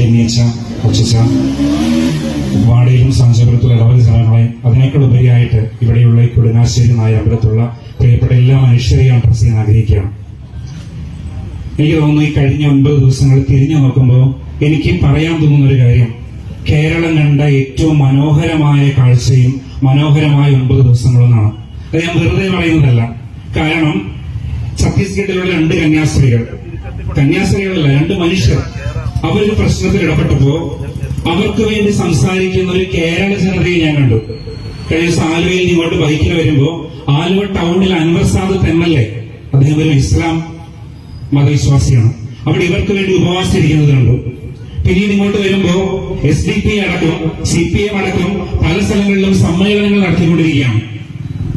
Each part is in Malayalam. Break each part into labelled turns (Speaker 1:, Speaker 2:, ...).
Speaker 1: ഡെന്നിയച്ച കൊച്ചച്ച വാടയിലും സാഞ്ചപുരത്തുള്ള ഇടവക സ്ഥലങ്ങളെ അതിനേക്കാൾ ഉപരിയായിട്ട് ഇവിടെയുള്ള ഈ കൊടുങ്ങാശ്ശേരി നായ അമ്പലത്തുള്ള പ്രിയപ്പെട്ട എല്ലാ മനുഷ്യരെയും അഡ്രസ് ചെയ്യാൻ ആഗ്രഹിക്കുകയാണ്. എനിക്ക് തോന്നുന്നു ഈ കഴിഞ്ഞ ഒൻപത് ദിവസങ്ങൾ തിരിഞ്ഞു നോക്കുമ്പോൾ എനിക്ക് പറയാൻ തോന്നുന്ന ഒരു കാര്യം. കേരളം കണ്ട ഏറ്റവും മനോഹരമായ കാഴ്ചയും മനോഹരമായ ഒൻപത് ദിവസങ്ങളെന്നാണ്. അത് ഞാൻ വെറുതെ പറയുന്നതല്ല. കാരണം ഛത്തീസ്ഗഡിലുള്ള രണ്ട് കന്യാസ്ത്രീകൾ. കന്യാസ്ത്രീകളല്ല രണ്ട് മനുഷ്യർ. അവരൊരു പ്രശ്നത്തിൽ ഇടപെട്ടപ്പോ അവർക്ക് വേണ്ടി സംസാരിക്കുന്ന ഒരു കേരള ജനതയെ ഞാൻ കണ്ടു. കഴിഞ്ഞ ദിവസം നിന്ന് ഇങ്ങോട്ട് ബൈക്കിൽ വരുമ്പോ ആലുവ ടൗണിൽ Anwar Sadath M L A അദ്ദേഹം ഒരു ഇസ്ലാം മതവിശ്വാസിയാണ്. അവിടെ ഇവർക്ക് വേണ്ടി ഉപവാസിച്ചിരിക്കുന്നത് കണ്ടു. പിന്നീട് ഇങ്ങോട്ട് വരുമ്പോ എസ് ഡി പി അടക്കം സി പി എം അടക്കം പല സ്ഥലങ്ങളിലും സമ്മേളനങ്ങൾ നടത്തിക്കൊണ്ടിരിക്കുകയാണ്.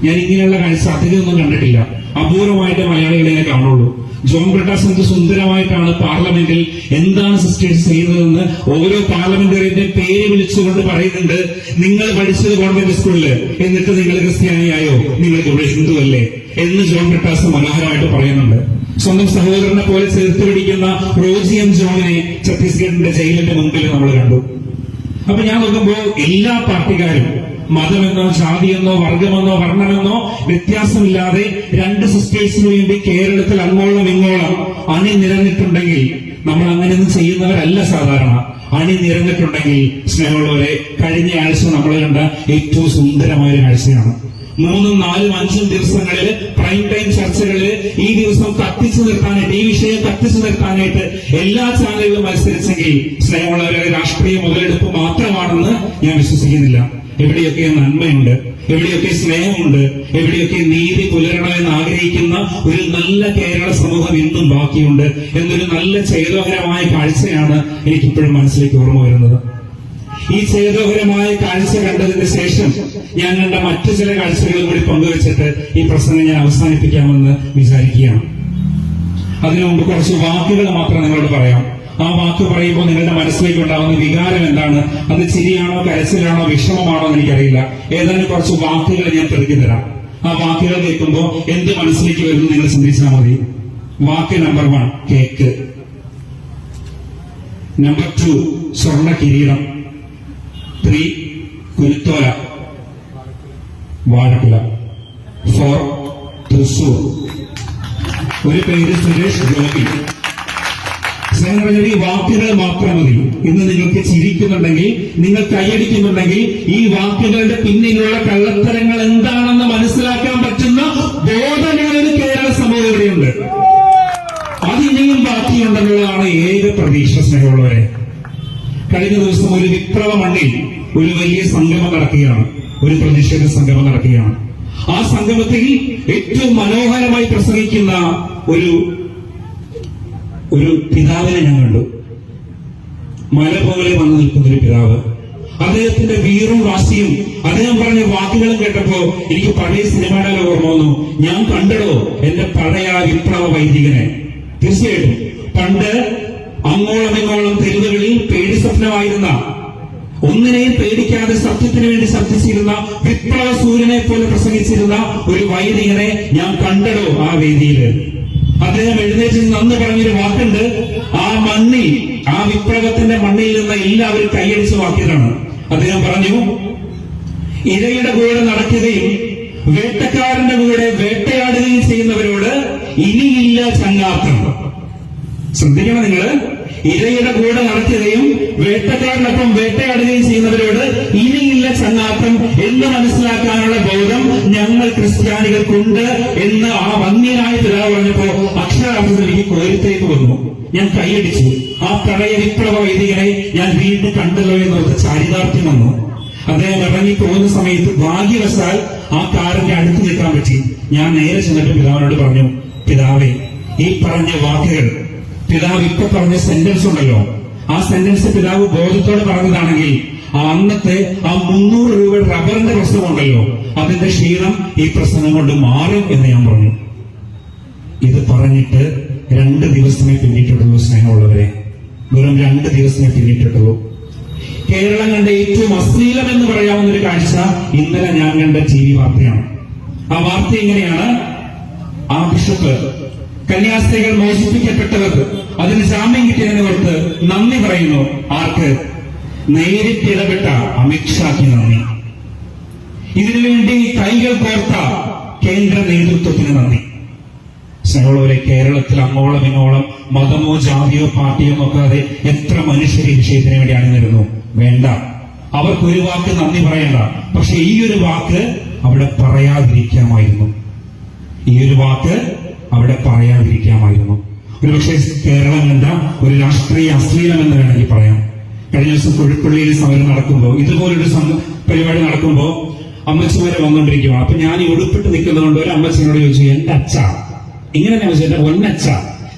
Speaker 1: ഞാൻ ഇങ്ങനെയുള്ള കാഴ്ച അധികമൊന്നും കണ്ടിട്ടില്ല. അപൂർവമായിട്ട് മലയാളികളെ കാണുള്ളൂ. ജോൺ പ്രകാശ് എന്ത് സുന്ദരമായിട്ടാണ് പാർലമെന്റിൽ എന്താണ് സിസ്റ്റേഴ്സ് ചെയ്യുന്നതെന്ന് ഓരോ പാർലമെന്ററിന്റെ പേര് വിളിച്ചുകൊണ്ട് പറയുന്നുണ്ട്. നിങ്ങൾ പഠിച്ചത് ഗവൺമെന്റ് സ്കൂളിൽ. എന്നിട്ട് നിങ്ങൾ ക്രിസ്ത്യാനിയായോ? നിങ്ങൾ ഇവിടെ അല്ലേ എന്ന് ജോൺ പ്രകാശ് മനോഹരമായിട്ട് പറയുന്നുണ്ട്. സ്വന്തം സഹോദരനെ പോലെ ചേർത്ത് പിടിക്കുന്ന റോജി എം ജോണിനെ ഛത്തീസ്ഗഡിന്റെ ജയിലിന്റെ മുമ്പിൽ നമ്മൾ കണ്ടു. അപ്പൊ ഞാൻ നോക്കുമ്പോ എല്ലാ പാർട്ടിക്കാരും മതമെന്നോ ജാതിയെന്നോ വർഗമെന്നോ വർണമെന്നോ വ്യത്യാസമില്ലാതെ രണ്ട് സിസ്റ്റേഴ്സിന് വേണ്ടി കേരളത്തിൽ അങ്ങോളം ഇങ്ങോളം അണിനിരന്നിട്ടുണ്ടെങ്കിൽ നമ്മൾ അങ്ങനെയൊന്നും ചെയ്യുന്നവരല്ല സാധാരണ. അണിനിരന്നിട്ടുണ്ടെങ്കിൽ സ്നേഹമുള്ളവരെ കഴിഞ്ഞ ആഴ്ച നമ്മൾ കണ്ട ഏറ്റവും സുന്ദരമായ ഒരു കാഴ്ചയാണ് മൂന്നും നാലും അഞ്ചും ദിവസങ്ങളിൽ പ്രൈം ടൈം ചർച്ചകളിൽ ഈ ദിവസം കത്തിച്ചു നിർത്താനായിട്ട് ഈ വിഷയം കത്തിച്ചു നിർത്താനായിട്ട് എല്ലാ ചാനലുകളും മത്സരിച്ചെങ്കിൽ സ്നേഹമുള്ളവരെ രാഷ്ട്രീയ മുതലെടുപ്പ് മാത്രമാണെന്ന് ഞാൻ വിശ്വസിക്കുന്നില്ല. എവിടെയൊക്കെ നന്മയുണ്ട്. എവിടെയൊക്കെ സ്നേഹമുണ്ട്. എവിടെയൊക്കെ നീതി പുലരണമെന്ന് ആഗ്രഹിക്കുന്ന ഒരു നല്ല കേരള സമൂഹം ഇന്നും ബാക്കിയുണ്ട്. എന്നൊരു നല്ല ചേതോഹരമായ കാഴ്ചയാണ് എനിക്കിപ്പോഴും മനസ്സിലേക്ക് ഓർമ്മ വരുന്നത്. ഈ ചേതോഹരമായ കാഴ്ച കണ്ടതിന് ശേഷം ഞാൻ കണ്ട മറ്റു ചില കാഴ്ചകളും കൂടി പങ്കുവച്ചിട്ട് ഈ പ്രസംഗം ഞാൻ അവസാനിപ്പിക്കാമെന്ന് വിചാരിക്കുകയാണ്. അതിനു മുമ്പ് കുറച്ച് വാക്കുകൾ മാത്രം നിങ്ങളോട് പറയാം. ആ വാക്ക് പറയുമ്പോൾ നിങ്ങളുടെ മനസ്സിലേക്ക് ഉണ്ടാകുന്ന വികാരം എന്താണ്? അത് ചിരിയാണോ കരച്ചിലാണോ വിഷമമാണോ എന്ന് എനിക്കറിയില്ല. ഏതാനും കുറച്ച് വാക്കുകൾ ഞാൻ തെളിഞ്ഞു തരാം. ആ വാക്കുകൾ കേൾക്കുമ്പോൾ എന്ത് മനസ്സിലേക്ക് വരുന്നു നിങ്ങൾ ചിന്തിച്ചാൽ മതി. വാക്ക് number one cake. Number two സ്വർണ കിരീടം. ത്രീ കുരുത്തോല. വാഴക്കുല ഫോർ തൃശൂർ ഒരു പേര് സുരേഷ് ഗോപി. ഈ വാക്കുകൾ മാത്രം മതി. ഇന്ന് നിങ്ങൾക്ക് ചിരിക്കുന്നുണ്ടെങ്കിൽ നിങ്ങൾ കൈയടിക്കുന്നുണ്ടെങ്കിൽ ഈ വാക്കുകളുടെ പിന്നിലുള്ള കള്ളത്തരങ്ങൾ എന്താണെന്ന് മനസ്സിലാക്കാൻ പറ്റുന്ന ബോധങ്ങളിൽ കേരള സമൂഹം അതിനിയും ബാക്കിയുണ്ടെന്നുള്ളതാണ് ഏക പ്രതീക്ഷ സ്നേഹമുള്ളവരെ. കഴിഞ്ഞ ദിവസം ഒരു വിപ്ലവ മണ്ണിൽ ഒരു വലിയ സംഗമം നടക്കുകയാണ്. ഒരു പ്രതിഷേധ സംഗമം നടക്കുകയാണ്. ആ സംഗമത്തിൽ ഏറ്റവും മനോഹരമായി പ്രസംഗിക്കുന്ന ഒരു ഒരു പിതാവിനെ ഞാൻ കണ്ടു. മല പോലെ വന്നു നിൽക്കുന്ന ഒരു പിതാവ്. അദ്ദേഹത്തിന്റെ വീറും വാശിയും അദ്ദേഹം പറഞ്ഞ വാക്കുകളും കേട്ടപ്പോ എനിക്ക് പഴയ സിനിമയുടെ ഓർമ്മ വന്നു. ഞാൻ കണ്ടടോ എന്റെ പഴയ വിപ്ലവ വൈദികനെ. തീർച്ചയായിട്ടും. പണ്ട് അങ്ങോളം ഇങ്ങോളം തെരുവുകളിൽ പേടി സ്വപ്നമായിരുന്ന ഒന്നിനെയും പേടിക്കാതെ സത്യത്തിന് വേണ്ടി ശബ്ദിച്ചിരുന്ന വിപ്ലവ സൂര്യനെ പോലെ പ്രസംഗിച്ചിരുന്ന ഒരു വൈദികനെ ഞാൻ കണ്ടടോ ആ വേദിയിൽ. അദ്ദേഹം എഴുന്നേറ്റ് നന്ന് പറഞ്ഞൊരു വാക്കുണ്ട്. ആ മണ്ണി ആ വിപ്ലവത്തിന്റെ മണ്ണിൽ നിന്ന് എല്ലാവരും കൈയടിച്ച് വാക്കിയതാണ് അദ്ദേഹം പറഞ്ഞു ഇരയുടെ കൂടെ നടക്കുകയും വേട്ടക്കാരന്റെ കൂടെ വേട്ടയാടുകയും ചെയ്യുന്നവരോട് ഇനിയില്ല ചങ്ങാത്തം. ശ്രദ്ധിക്കണം നിങ്ങൾ. ഇരയുടെ കൂടെ നടക്കുകയും വേട്ടക്കാരനൊപ്പം വേട്ടയാടുകയും ചെയ്യുന്നവരോട് ഇനിയില്ല ചങ്ങാത്തം എന്ന് മനസ്സിലാക്കാനുള്ള ബോധം ഞങ്ങൾ ക്രിസ്ത്യാനികൾക്കുണ്ട് എന്ന് ആ വന്യനായ പിതാവ് പറഞ്ഞപ്പോ അക്ഷരാർത്ഥത്തിൽ എനിക്ക് കോരിത്തേക്ക് വന്നു. ഞാൻ കൈയടിച്ചു. ആ പ്രളയ വിപ്ലവ വൈദികനെ ഞാൻ വീണ്ടും കണ്ടല്ലോ എന്നോർത്ത് ചാരിതാർത്ഥ്യം വന്നു. അദ്ദേഹം ഇറങ്ങി പോകുന്ന സമയത്ത് ഭാഗ്യവശാൽ ആ കാറിന്റെ അടുത്ത് നിൽക്കാൻ പറ്റി. ഞാൻ നേരെ ചെന്നിട്ട് പിതാവിനോട് പറഞ്ഞു പിതാവേ ഈ പറഞ്ഞ വാക്കുകൾ പിതാവ് ഇപ്പൊ പറഞ്ഞ സെന്റൻസ് ഉണ്ടല്ലോ. ആ സെന്റൻസ് പിതാവ് ബോധത്തോടെ പറഞ്ഞതാണെങ്കിൽ അന്നത്തെ ആ മുന്നൂറ് രൂപ റബ്ബറിന്റെ പ്രശ്നമുണ്ടല്ലോ. അതിന്റെ ക്ഷീണം ഈ പ്രശ്നം കൊണ്ട് മാറും എന്ന് ഞാൻ പറഞ്ഞു. ഇത് പറഞ്ഞിട്ട് രണ്ട് ദിവസമേ പിന്നിട്ടിട്ടുള്ളൂ സ്നേഹമുള്ളവരെ. വെറും രണ്ട് ദിവസമേ പിന്നിട്ടിട്ടുള്ളൂ കേരളം കണ്ട ഏറ്റവും അശ്ലീലം എന്ന് പറയാവുന്ന ഒരു കാഴ്ച ഇന്നലെ ഞാൻ കണ്ട ടി വി വാർത്തയാണ്. ആ വാർത്ത എങ്ങനെയാണ്? ആ ബിഷപ്പ് കന്യാസ്ത്രീകൾ മോചിപ്പിക്കപ്പെട്ടവർക്ക് അതിന് ജാമ്യം കിട്ടിയതിനെ ഓർത്ത് നന്ദി പറയുന്നു. ആർക്ക്? നേരിട്ട് ഇടപെട്ട അമിത്ഷാക്ക് നന്ദി. ഇതിനുവേണ്ടി കൈകൾ കോർത്ത കേന്ദ്ര നേതൃത്വത്തിന് നന്ദി. സ്നേഹമുള്ളവരെ കേരളത്തിൽ അങ്ങോളം ഇങ്ങോളം മതമോ ജാതിയോ പാർട്ടിയോ നോക്കാതെ എത്ര മനുഷ്യർ ഈ വിഷയത്തിന് വേണ്ടി അണിനിരുന്നു? വേണ്ട. അവർക്ക് ഒരു വാക്ക് നന്ദി പറയണ്ട. പക്ഷെ ഈ ഒരു വാക്ക് അവിടെ പറയാതിരിക്കാമായിരുന്നു. ഈ ഒരു വാക്ക് അവിടെ പറയാതിരിക്കാമായിരുന്നു. ഒരുപക്ഷെ കേരളം കണ്ട ഒരു രാഷ്ട്രീയ അശ്ലീലം എന്ന് വേണമെങ്കിൽ പറയാം. കഴിഞ്ഞ ദിവസം കുഴിപ്പള്ളിയിൽ സമരം നടക്കുമ്പോൾ ഇതുപോലൊരു പരിപാടി നടക്കുമ്പോൾ അമ്മച്ചിമാരെ വന്നുകൊണ്ടിരിക്കുകയാണ് അപ്പൊ ഞാൻ ഈ ഉടുപ്പിട്ട് നിൽക്കുന്നതുകൊണ്ട് ഒരു അമ്മച്ചിനോട് ചോദിച്ചു എന്റെ അച്ഛ. ഇങ്ങനെ ഞാൻ ചോദിച്ചു എന്റെ ഒന്നച്ഛ.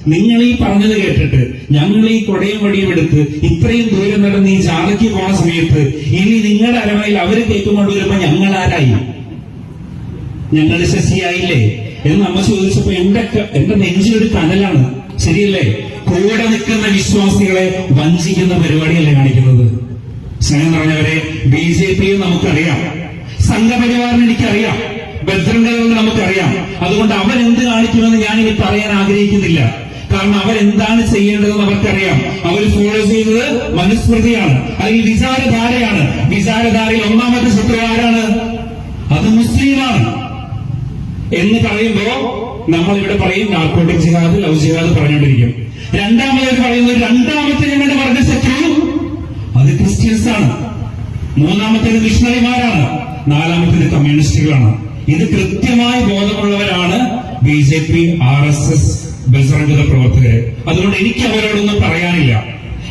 Speaker 1: നിങ്ങൾ ഈ പറഞ്ഞത് കേട്ടിട്ട് ഞങ്ങൾ ഈ കൊടയും വടിയും എടുത്ത് ഇത്രയും ദൂരം നടന്ന് ഈ ജാഥയ്ക്ക് പോണ സമയത്ത് ഇനി നിങ്ങളുടെ അരമയിൽ അവർ കേൾക്കുമ്പോൾ ഞങ്ങൾ ആരായി? ഞങ്ങൾ ശശിയായില്ലേ? എന്ന് അമ്മ ചോദിച്ചപ്പോ എന്റെ എന്റെ നെഞ്ചിലൊരു തനലാണ് ശരിയല്ലേ? കൂടെ നിൽക്കുന്ന വിശ്വാസികളെ വഞ്ചിക്കുന്ന പരിപാടിയല്ലേ കാണിക്കുന്നത്? സ്നേഹം പറഞ്ഞവരെ ബി ജെ പിയെ നമുക്കറിയാം. സംഘപരിവാറിന് എനിക്കറിയാം. ബദ്രണ്ടകളെന്ന് നമുക്കറിയാം. അതുകൊണ്ട് അവരെന്ത് കാണിക്കുമെന്ന് ഞാൻ ഇനി പറയാൻ ആഗ്രഹിക്കുന്നില്ല. കാരണം അവരെന്താണ് ചെയ്യേണ്ടതെന്ന് അവർക്കറിയാം. അവർ ഫോളോ ചെയ്യുന്നത് മനുസ്മൃതിയാണ്. അല്ലെങ്കിൽ വിചാരധാരയാണ്. വിചാരധാരയിൽ ഒന്നാമത്തെ ശത്രു ആരാണ് അത് മുസ്ലിമാണ് എന്ന് പറയുമ്പോ നമ്മൾ ഇവിടെ പറയും നാർക്കോട്ടിക് ജിഹാദ് ലവ് ജിഹാദ് പറഞ്ഞുകൊണ്ടിരിക്കും. രണ്ടാമത് പറയുന്നത് രണ്ടാമത്തെ ഞങ്ങളുടെ പറഞ്ഞ ശത്രു അത് ക്രിസ്ത്യൻസ് ആണ്. മൂന്നാമത്തേത് മിഷണറിമാരാണ് നാലാമത്തേത് കമ്മ്യൂണിസ്റ്റുകളാണ് ഇത് കൃത്യമായി ബോധമുള്ളവരാണ് B J P R S S ബജറംഗത പ്രവർത്തകര്. അതുകൊണ്ട് എനിക്ക് അവരോടൊന്നും പറയാനില്ല.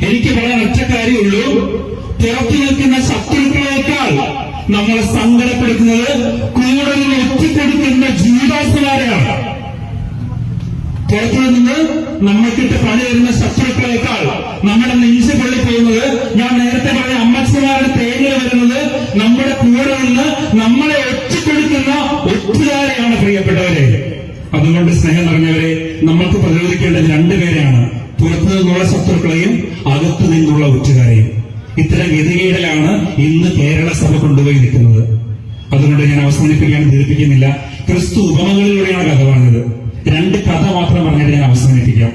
Speaker 1: എനിക്ക് പറയാൻ ഒറ്റ കാര്യമുള്ളൂ. പുറത്തു നിൽക്കുന്ന ശത്രുക്കളേക്കാൾ നമ്മളെ സങ്കടപ്പെടുത്തുന്നത് കൂടെ നിന്ന് ഒറ്റിക്കൊടുക്കുന്ന ജീവാസുമാരെയാണ് പുറത്തു നിന്ന് നമ്മൾക്കിട്ട് പണി തരുന്ന ശത്രുക്കളേക്കാൾ നമ്മുടെ നെഞ്ച് പൊള്ളി പോകുന്നത് ഞാൻ നേരത്തെ പറഞ്ഞ അമ്മച്ചമാരുടെ തേങ്ങ വരുന്നത് നമ്മുടെ കൂടെ നിന്ന് നമ്മളെ ഒറ്റപ്പെടുത്തുന്ന ഒറ്റുകാരെയാണ് പ്രിയപ്പെട്ടവരെ. അതുകൊണ്ട് സ്നേഹം നിറഞ്ഞവരെ നമ്മൾക്ക് പ്രതിരോധിക്കേണ്ടത് രണ്ടുപേരെയാണ് പുറത്തു നിന്നുള്ള ശത്രുക്കളെയും അകത്തു നിന്നുള്ള ഒറ്റുകാരെയും. ഇത്തരം ഗതികേടലാണ് ഇന്ന് കേരള സഭ കൊണ്ടുപോയി നിൽക്കുന്നത് അതുകൊണ്ട് ഞാൻ അവസാനിപ്പിക്കാൻ ധരിപ്പിക്കുന്നില്ല ക്രിസ്തു ഉപമകളിലൂടെയാണ് കഥ പറഞ്ഞത്. രണ്ട് കഥ മാത്രം പറഞ്ഞിട്ട് ഞാൻ അവസാനിപ്പിക്കാം.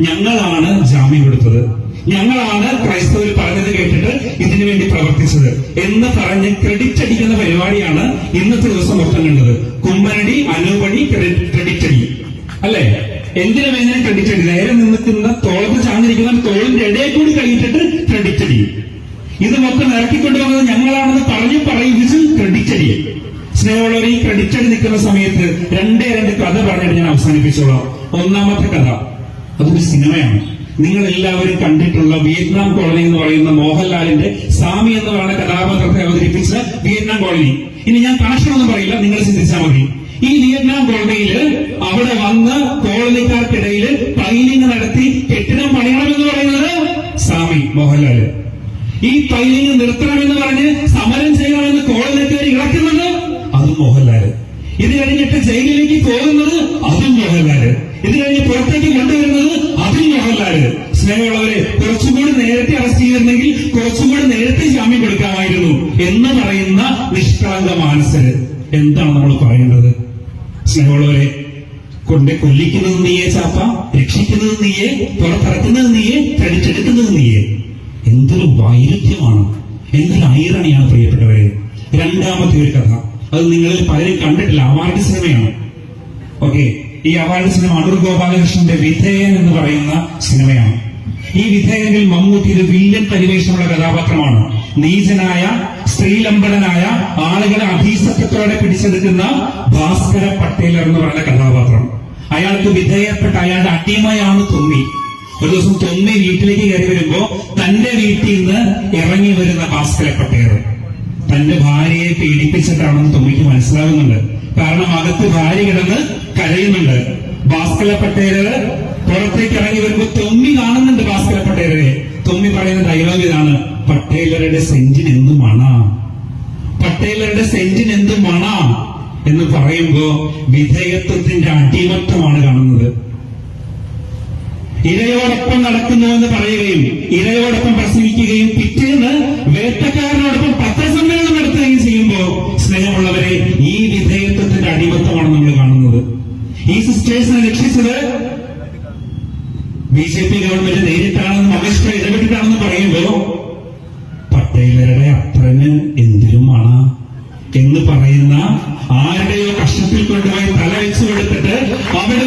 Speaker 1: ഞങ്ങളാണ് ജാമ്യം കൊടുത്തത്. ഞങ്ങളാണ് ക്രൈസ്തവർ പറഞ്ഞത് കേട്ടിട്ട് ഇതിനു വേണ്ടി പ്രവർത്തിച്ചത്. എന്ന് പറഞ്ഞ് ക്രെഡിറ്റ് അടിക്കുന്ന പരിപാടിയാണ് ഇന്നത്തെ ദിവസം മൊത്തം കണ്ടത്. കുമ്മനടി അനുപണി ക്രെഡിറ്റ് അടി. അല്ലേ? എന്തിനു വേണ്ടി ക്രെഡിറ്റ് അടി. നേരെ നിന്നിട്ടുന്ന തോളത്ത് ചാഞ്ഞിരിക്കുന്ന തോളിന്റെ ഇടയിൽ കൂടി കഴിഞ്ഞിട്ട് ക്രെഡിറ്റ് അടി. ഇത് മൊത്തം ഇറക്കിക്കൊണ്ടുവന്നത് ഞങ്ങളാണെന്ന് പറഞ്ഞു പറയിപ്പിച്ച് ക്രെഡിറ്റ് അടി. സ്നേഹമുള്ളവർ ഈ ക്രെഡിറ്റ് എടുത്ത് നിൽക്കുന്ന സമയത്ത് രണ്ടേ രണ്ട് കഥ പറഞ്ഞിട്ട് ഞാൻ അവസാനിപ്പിച്ചോളാം. ഒന്നാമത്തെ കഥ അതൊരു സിനിമയാണ്. നിങ്ങൾ എല്ലാവരും കണ്ടിട്ടുള്ള വിയറ്റ്നാം കോളനി എന്ന് പറയുന്ന മോഹൻലാലിന്റെ സാമി എന്ന് പറയുന്ന കഥാപാത്രത്തെ അവതരിപ്പിച്ച വിയറ്റ്നാം കോളനി. ഇനി ഞാൻ കണക്ഷൻ ഒന്നും പറയില്ല നിങ്ങൾ ചിന്തിച്ചാൽ മതി. ഈ വിയറ്റ്നാം കോളനിയിൽ അവിടെ വന്ന് കോളനിക്കാർക്കിടയിൽ പൈലിംഗ് നടത്തി കെട്ടിടം പണിയണമെന്ന് പറയുന്നത് സാമി മോഹൻലാൽ. ഈ പൈലിംഗ് നിർത്തണമെന്ന് പറഞ്ഞ് സമരം ചെയ്യണമെന്ന് കോളനിക്കാർ ഇളക്കുന്നത് അതും മോഹൻലാൽ. ഇത് കഴിഞ്ഞിട്ട് ജയിലിലേക്ക് പോകുന്നത് അതും മോഹൻലാൽ. ഇത് കഴിഞ്ഞ് പുറത്തേക്ക് കൊണ്ടുവരുന്നത് അതും മോഹൻലാൽ. സ്നേഹമുള്ളവരെ കുറച്ചുകൂടി നേരത്തെ അറസ്റ്റ് ചെയ്തിരുന്നെങ്കിൽ കുറച്ചുകൂടി നേരത്തെ ജാമ്യം കൊടുക്കാമായിരുന്നു എന്ന് പറയുന്ന നിഷ്കളങ്ക മാനസര്. എന്താണ് നമ്മൾ പറയുന്നത്? സ്നേഹമുള്ളവരെ കൊണ്ട് കൊല്ലിക്കുന്നത് നീയെ ചാപ്പ രക്ഷിക്കുന്നത് നീയെ പുറത്തിറക്കുന്നത് നീയെ കടിച്ചെടുക്കുന്നത് നീയെ. എന്തൊരു വൈരുദ്ധ്യമാണ്. എന്തൊരു ഐറണിയാണ് പ്രിയപ്പെട്ടവരെ. രണ്ടാമത്തെ ഒരു കഥ. അത് നിങ്ങളിൽ പലരും കണ്ടിട്ടില്ല. അവാർഡ് സിനിമയാണ്. ഓക്കെ ഈ അവാർഡ് സിനിമ അടൂർ ഗോപാലകൃഷ്ണന്റെ വിധേയൻ എന്ന് പറയുന്ന സിനിമയാണ്. ഈ വിധേയനിൽ മമ്മൂട്ടി ഒരു വില്ലൻ പരിവേഷമുള്ള കഥാപാത്രമാണ്. നീചനായ സ്ത്രീലമ്പടനായ ആളുകളെ അധീസത്വത്തോടെ പിടിച്ചെടുക്കുന്ന ഭാസ്കര പട്ടേലർ എന്ന് പറയുന്ന കഥാപാത്രം. അയാൾക്ക് വിധേയപ്പെട്ട അയാളുടെ അടിമയാണ് തൊമ്മി. ഒരു ദിവസം തൊമ്മി വീട്ടിലേക്ക് കയറി വരുമ്പോ തന്റെ വീട്ടിൽ നിന്ന് ഇറങ്ങി വരുന്ന ഭാസ്കര പട്ടേലർ. തന്റെ ഭാര്യയെ പീഡിപ്പിച്ചിട്ടാണെന്ന് തുമ്മിക്ക് മനസ്സിലാകുന്നുണ്ട്. കാരണം അകത്ത് ഭാര്യ കിടന്ന് കരയുന്നുണ്ട്. ഭാസ്കര പട്ടേൽ പുറത്തേക്ക് ഇറങ്ങി വരുമ്പോ തൊമ്മി കാണുന്നുണ്ട് ഭാസ്കര പട്ടേലരെ തൊമ്മി പറയുന്ന ഡയലോഗ് ഇതാണ്. പട്ടേലരുടെ സെഞ്ചിന് എന്ത് മണ? പട്ടേലരുടെ സെഞ്ചിന് എന്ത് മണ? എന്ന് പറയുമ്പോ വിധേയത്വത്തിന്റെ അടിമത്തമാണ് കാണുന്നത്. ഇരയോടൊപ്പം നടക്കുന്നുവെന്ന് പറയുകയും ഇരയോടൊപ്പം പ്രസംഗിക്കുകയും പിറ്റേന്ന് വേട്ടക്കാരനോടൊപ്പം സ്നേഹമുള്ളവരെ ഈ വിധേയത്വത്തിന്റെ അടിമത്തമാണ് നമ്മൾ കാണുന്നത്. ഈ സിസ്റ്റേഴ്സിനെ രക്ഷിച്ചത് ബി ജെ പി ഗവൺമെന്റ് നേരിട്ടാണെന്നും അമിത്ഷാ ഇടപെട്ടിട്ടാണെന്ന് പറയുമ്പോൾ പട്ടേലരുടെ അപ്പന് എന്തിനുമാണ് എന്ന് പറയുന്ന ആരുടെയോ കഷ്ടത്തിൽ കൊണ്ടുപോയി തല വെച്ചു കൊടുത്തിട്ട് അവിടെ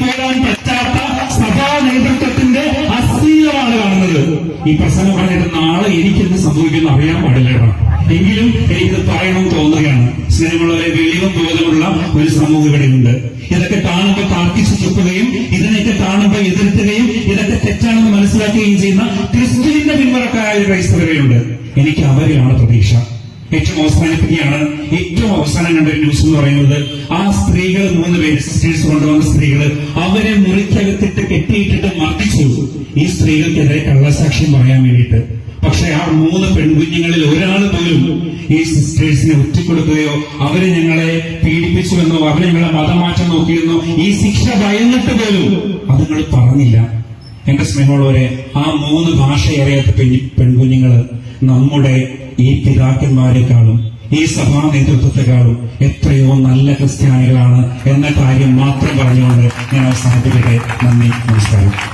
Speaker 1: പോരാൻ പറ്റാത്ത സഭാ നേതൃത്വത്തിന്റെ അശ്ലീലമാണ് കാണുന്നത്. ഈ പ്രസംഗം പറഞ്ഞിട്ട് നാളെ എനിക്കെന്ത് സംഭവിക്കുന്നു അറിയാൻ പാടില്ല എങ്കിലും എനിക്ക് പറയണം തോന്നുകയാണ്. സ്നേഹമുള്ളവരെ വെളിവും ബോധമുള്ള ഒരു സമൂഹം ഇവിടെയുണ്ട്. ഇതൊക്കെ കാണുമ്പോൾ താർക്കിച്ചു ചുക്കുകയും ഇതിനെയൊക്കെ കാണുമ്പോൾ എതിർക്കുകയും ഇതൊക്കെ തെറ്റാണെന്ന് മനസ്സിലാക്കുകയും ചെയ്യുന്ന ക്രിസ്തുവിന്റെ പിന്മുറക്കായ ഒരു ക്രൈസ്തവരെയുണ്ട് എനിക്ക് അവരെയാണ് പ്രതീക്ഷ. ഏറ്റവും അവസാനിപ്പിക്കുകയാണ്. ഏറ്റവും അവസാനം കണ്ട ന്യൂസ് എന്ന് പറയുന്നത് ആ സ്ത്രീകൾ മൂന്ന് പേര് സിസ്റ്റേഴ്സ് കൊണ്ടുവന്ന സ്ത്രീകൾ അവരെ മുറിക്കകത്തിട്ട് കെട്ടിയിട്ടിട്ട് മർദ്ദിച്ചു. ഈ സ്ത്രീകൾക്കെതിരെ കള്ളസാക്ഷ്യം പറയാൻ വേണ്ടിയിട്ട്. പക്ഷെ ആ മൂന്ന് പെൺകുഞ്ഞുങ്ങളിൽ ഒരാൾ പോലും ഈ സിസ്റ്റേഴ്സിനെ ഒറ്റക്കൊടുക്കുകയോ അവരെ ഞങ്ങളെ പീഡിപ്പിച്ചുവെന്നോ അവരെ ഞങ്ങളെ മതമാറ്റം നോക്കിയെന്നോ ഈ ശിക്ഷ ഭയന്നിട്ട് പോലും അത് നിങ്ങൾ പറഞ്ഞില്ല. എന്റെ സ്നേഹമുള്ളവരെ ആ മൂന്ന് ഭാഷ അറിയാത്ത പെൺ- പെൺകുഞ്ഞുങ്ങൾ നമ്മുടെ ഈ പിതാക്കന്മാരെക്കാളും ഈ സഭാ നേതൃത്വത്തെക്കാളും എത്രയോ നല്ല ക്രിസ്ത്യാനികളാണ് എന്ന കാര്യം മാത്രം പറഞ്ഞുകൊണ്ട് ഞാൻ അവസാനിപ്പിക്കട്ടെ. നന്ദി നമസ്കാരം.